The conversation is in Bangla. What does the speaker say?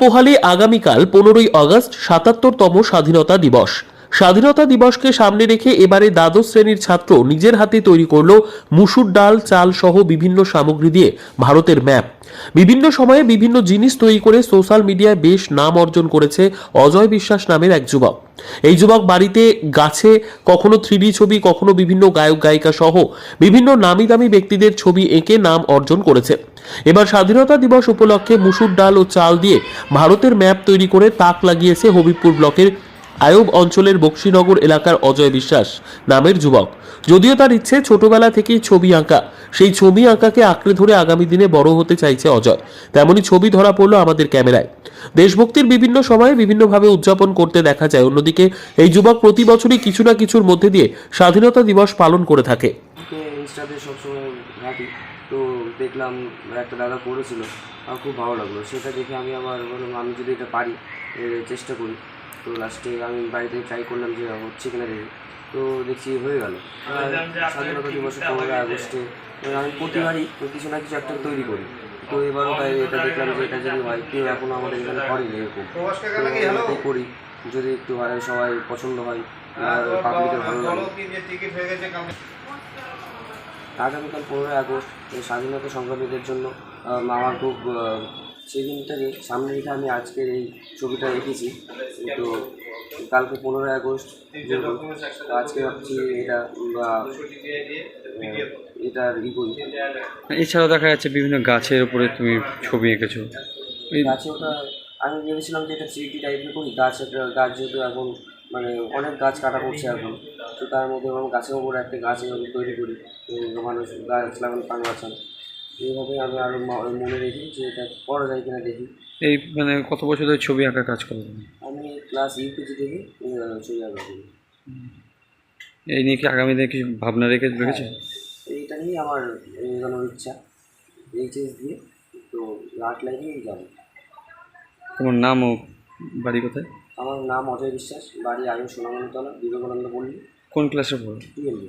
পোহালে আগামীকাল পনেরোই আগস্ট সাতাত্তরতম স্বাধীনতা দিবস। স্বাধীনতা দিবসকে সামনে রেখে এবারে দ্বাদশ শ্রেণির ছাত্র নিজের হাতে তৈরি করল মুসুর ডাল, চাল সহ বিভিন্ন সামগ্রী দিয়ে ভারতের ম্যাপ। বিভিন্ন সময়ে বিভিন্ন জিনিস তৈরি করে সোশ্যাল মিডিয়ায় বেশ নাম অর্জন করেছে অজয় বিশ্বাস নামের এক যুবক। এই যুবক বাড়িতে গাছে কখনো থ্রিডি ছবি, কখনো বিভিন্ন গায়ক, গায়িকা সহ বিভিন্ন নামি দামি ব্যক্তিদের ছবি এঁকে নাম অর্জন করেছে। এবার স্বাধীনতা দিবস উপলক্ষে মুসুর ডাল ও চাল দিয়ে ভারতের ম্যাপ তৈরি করে তাক লাগিয়েছে হবিবপুর ব্লকের আয়ুব অঞ্চলের বক্সিনগর এলাকার অজয় বিশ্বাস নামের যুবক। যদিও তার ইচ্ছে ছোটবেলা থেকেই ছবি আঁকা, সেই ছবি আঁকাকে আঁকড়ে ধরে আগামী দিনে বড় হতে চাইছে অজয়। তেমনি ছবি ধরা পড়ল আমাদের ক্যামেরায়। দেশভক্তির বিভিন্ন সময়ে বিভিন্নভাবে উদযাপন করতে দেখা যায়। অন্যদিকে, এই যুবক প্রতি বছরই কিছু না কিছুর মধ্যে দিয়ে স্বাধীনতা দিবস পালন করে থাকে। তো দেখলাম একটা দাদা করেছিল আমার খুব ভালো লাগল। সেটা দেখে আমি আবার বললাম, আমি যদি এটা পারি চেষ্টা করি। তো লাস্টে আমি বাড়িতে ট্রাই করলাম যে হচ্ছে কিনা দেখি। তো দেখছি হয়ে গেল। স্বাধীনতা দিবসের পনেরোই আগস্টে। আমি প্রতিবারই কিছু না কিছু একটা তৈরি করি। তো এবারও তাই এটা দেখলাম যে এটা যদি হয় কেউ এখনও আমাদের এখানে করেনি এরকম। তো করি। যদি একটু সবাই পছন্দ হয় আর পাবলিকের ভালো লাগে। আগামীকাল পনেরোই আগস্ট এই স্বাধীনতা সংগ্রামীদের জন্য আম, আমার খুব সেদিনটাকে সামনে রেখে আমি আজকের এই ছবিটা রেখেছি তো কালকে পনেরোই আগস্ট তো আজকে ভাবছি এটা বা এটা ই করি। এছাড়াও দেখা যাচ্ছে বিভিন্ন গাছের উপরে তুমি ছবি এঁকেছো। এই গাছে ওটা আমি ভেবেছিলাম যে এটা থ্রি টাইপের করি গাছ একটা গাছ যেহেতু এখন মানে অনেক গাছ কাটা পড়ছে এখন তো তার মধ্যে গাছের উপরে একটা গাছ তৈরি করি মানুষ গাছ লাগানো পান বাঁচান এইভাবে আমি আরও মনে রেখি যে এটা করা যায় কিনা দেখি। এই মানে কত বছর ধরে ছবি আঁকার কাজ করো তুমি আমি ক্লাস ইউকেজি থেকে চলে যাব এখন। এই নিয়ে কি আগামী দিনে কিছু ভাবনা রেখে রেখেছো এইটা নিয়েই আমার এগোনোর ইচ্ছা এইচএস দিয়ে। তো আর্ট লাইনেই যাব। তোমার নাম ও বাড়ি কোথায়? আমার নাম অজয় বিশ্বাস বাড়ি আয়ু সোনামণিতলা বিবেকানন্দ পল্লী। কোন ক্লাসে পড়ো? টুয়েলভে